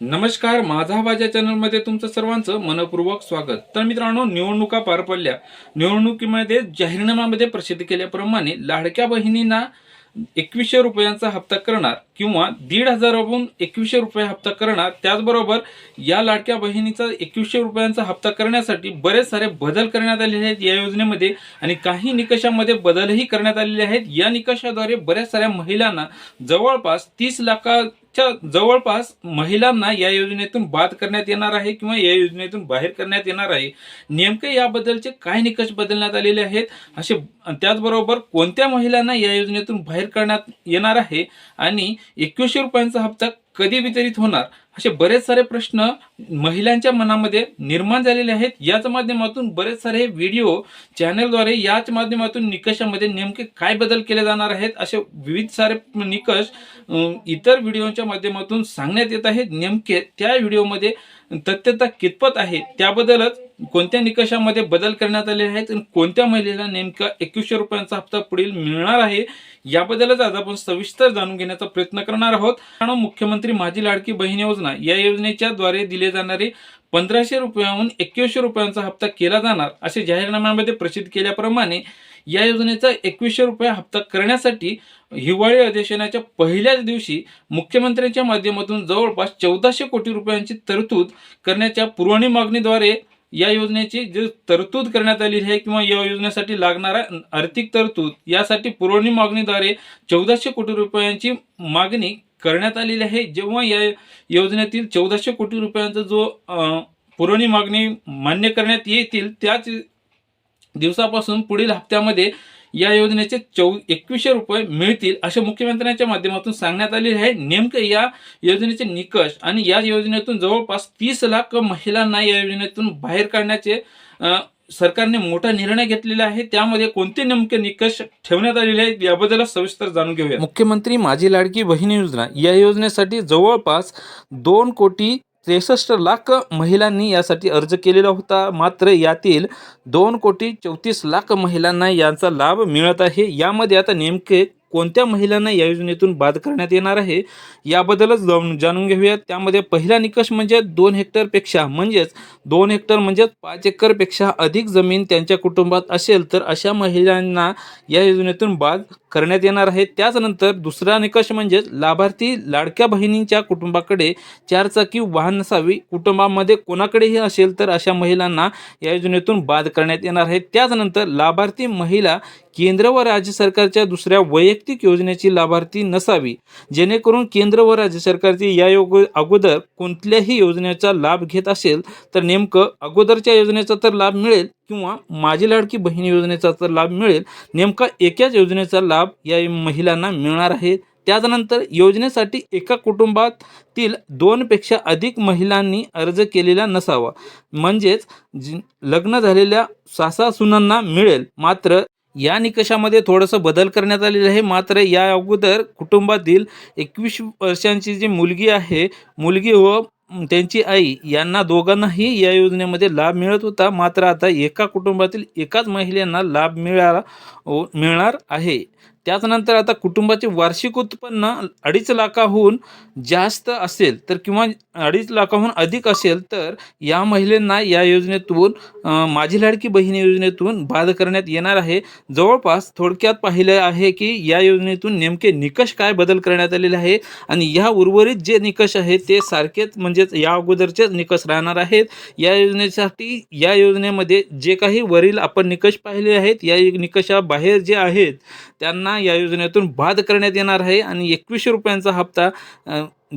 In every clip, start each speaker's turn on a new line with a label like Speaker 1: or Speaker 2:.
Speaker 1: नमस्कार माझा माझ्या चॅनलमध्ये तुमचं सर्वांचं मनपूर्वक स्वागत. तर मित्रांनो निवडणुका पार पडल्या. निवडणुकीमध्ये जाहीरनाम्यामध्ये प्रसिद्ध केल्याप्रमाणे लाडक्या बहिणींना एकवीसशे रुपयांचा हप्ता करणार किंवा दीड हजाराहून एकवीसशे रुपये हप्ता करणार. त्याचबरोबर या लाडक्या बहिणीचा एकवीसशे रुपयांचा हप्ता करण्यासाठी बरेच सारे बदल करण्यात आलेले आहेत या योजनेमध्ये आणि काही निकषामध्ये बदलही करण्यात आलेले आहेत. या निकषाद्वारे बऱ्याच साऱ्या महिलांना जवळपास तीस लाखा च्या जवळपास महिलांना या योजनेतून बाद करण्यात येणार आहे किंवा या योजनेतून बाहेर करण्यात येणार आहे? नेमके याबद्दलचे काय निकष बदलण्यात आलेले आहेत? असे त्याचबरोबर कोणत्या महिलांना या योजनेतून बाहेर करण्यात येणार आहे? आणि एकवीसशे रुपयांचा हप्ता कधी वितरित होणार? असे बरेच सारे प्रश्न महिलांच्या मनामध्ये निर्माण झालेले आहेत. याच माध्यमातून बरेच सारे व्हिडिओ चॅनलद्वारे याच माध्यमातून निकषामध्ये नेमके काय बदल केले जाणार आहेत? असे विविध सारे निकष इतर व्हिडिओच्या माध्यमातून सांगण्यात येत आहेत. नेमके त्या व्हिडिओमध्ये तथ्यता कितपत आहे? त्याबद्दलच कोणत्या निकषामध्ये बदल करण्यात आले आहेत? आणि कोणत्या महिलेला नेमका एकवीसशे रुपयांचा हप्ता पुढील मिळणार आहे? याबद्दलच आज आपण सविस्तर जाणून घेण्याचा प्रयत्न करणार आहोत. मुख्यमंत्री माझी लाडकी बहीण योजना या योजनेच्या द्वारे दिले जाणारे पंधराशे रुपयाहून एकवीसशे रुपयांचा हप्ता केला जाणार असे जाहीरनाम्यामध्ये प्रसिद्ध केल्याप्रमाणे या योजनेचा एकवीसशे रुपये हप्ता करण्यासाठी हिवाळी अधिवेशनाच्या पहिल्याच दिवशी मुख्यमंत्र्यांच्या माध्यमातून जवळपास चौदाशे कोटी रुपयांची तरतूद करण्याच्या पुरवणी मागणीद्वारे या योजनेची जी तरतूद करण्यात आलेली आहे किंवा या योजनेसाठी लागणारा आर्थिक तरतूद यासाठी पुरवणी मागणीद्वारे चौदाशे कोटी रुपयांची मागणी करण्यात आलेली आहे. जेव्हा या योजनेतील चौदाशे कोटी रुपयांचा जो पुरवणी मागणी मान्य करण्यात येतील त्याच दिवसापासून पुढील हप्त्यामध्ये या योजनेचे चौ एकवीसशे रुपये मिळतील असे मुख्यमंत्र्यांच्या माध्यमातून सांगण्यात आलेले आहे. नेमके या योजनेचे निकष आणि या योजनेतून जवळपास तीस लाख महिलांना या योजनेतून बाहेर काढण्याचे सरकारने मोठा निर्णय घेतलेला आहे. त्यामध्ये कोणते नेमके निकष ठेवण्यात आलेले आहेत याबद्दल सविस्तर जाणून घेऊया मुख्यमंत्री माझी लाडकी बहीण योजना या योजनेसाठी जवळपास दोन कोटी त्रेसष्ट लाख महिलांनी यासाठी अर्ज केलेला होता. मात्र यातील दोन कोटी चौतीस लाख महिलांना यांचा लाभ मिळत आहे. यामध्ये आता नेमके कोणत्या महिलांना या योजनेतून बाद करण्यात येणार आहे याबद्दलच जाणून घेऊया त्यामध्ये पहिला निकष म्हणजे दोन हेक्टरपेक्षा म्हणजेच दोन हेक्टर म्हणजेच पाच एकरपेक्षा अधिक जमीन त्यांच्या कुटुंबात असेल तर अशा महिलांना या योजनेतून बाद करण्यात येणार आहे. त्याचनंतर दुसरा निकष म्हणजेच लाभार्थी लाडक्या बहिणींच्या कुटुंबाकडे चारचाकी वाहन नसावी. कुटुंबामध्ये कोणाकडेही असेल तर अशा महिलांना या योजनेतून बाद करण्यात येणार आहे. त्याचनंतर लाभार्थी महिला केंद्र व राज्य सरकारच्या दुसऱ्या वैयक्तिक योजनेची लाभार्थी नसावी. जेणेकरून केंद्र व राज्य सरकारची या योग अगोदर कोणत्याही योजनेचा लाभ घेत असेल तर नेमकं अगोदरच्या योजनेचा तर लाभ मिळेल किंवा माझी लाडकी बहीण योजनेचा तर लाभ मिळेल. नेमका एकाच योजनेचा लाभ या महिलांना मिळणार आहे. त्यानंतर योजनेसाठी एका कुटुंबातील दोनपेक्षा अधिक महिलांनी अर्ज केलेला नसावा. म्हणजेच जी लग्न झालेल्या सासा सुनांना मिळेल. मात्र या निकषामध्ये थोडंसं बदल करण्यात आलेलं आहे. मात्र या अगोदर कुटुंबातील एकवीस वर्षांची जी मुलगी आहे मुलगी व त्यांची आई यांना दोघांनाही या योजनेमध्ये लाभ मिळत होता. मात्र आता एका कुटुंबातील एकाच महिलांना लाभ मिळाला मिळणार आहे. त्याचनंतर आता कुटुंबाचे वार्षिक उत्पन्न अडीच लाखाहून जास्त असेल तर किंवा अडीच लाखाहून अधिक असेल तर या महिलांना या योजनेतून माझी लाडकी बहीण योजनेतून बाद करण्यात येणार आहे. जवळपास थोडक्यात पाहिलं आहे की या योजनेतून नेमके निकष काय बदल करण्यात आलेले आहे आणि या उर्वरित जे निकष आहेत ते सारखेच म्हणजेच या अगोदरचेच निकष राहणार आहेत. या योजनेसाठी या योजनेमध्ये जे काही वरील आपण निकष पाहिले आहेत या निकषाबाहेर जे आहेत त्यांना या योजनेतून बाद करण्यात येणार आहे आणि एकवीसशे रुपयांचा हप्ता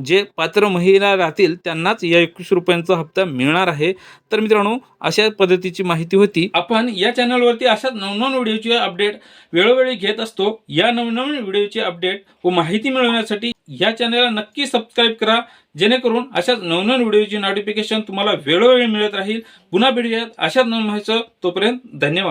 Speaker 1: जे पात्र महिला राहतील त्यांनाच या एकवीस रुपयांचा हप्ता मिळणार आहे. तर मित्रांनो अशा पद्धतीची माहिती होती. आपण या चॅनलवरती अशाच नवनवीन व्हिडिओची अपडेट वेळोवेळी घेत असतो. या नवनवीन व्हिडिओची अपडेट व माहिती मिळवण्यासाठी या चॅनलला नक्की सबस्क्राईब करा. जेणेकरून अशाच नवनवीन व्हिडिओची नोटिफिकेशन तुम्हाला वेळोवेळी मिळत राहील. पुन्हा भेटूयात अशाच नवीन व्हायचं तोपर्यंत धन्यवाद.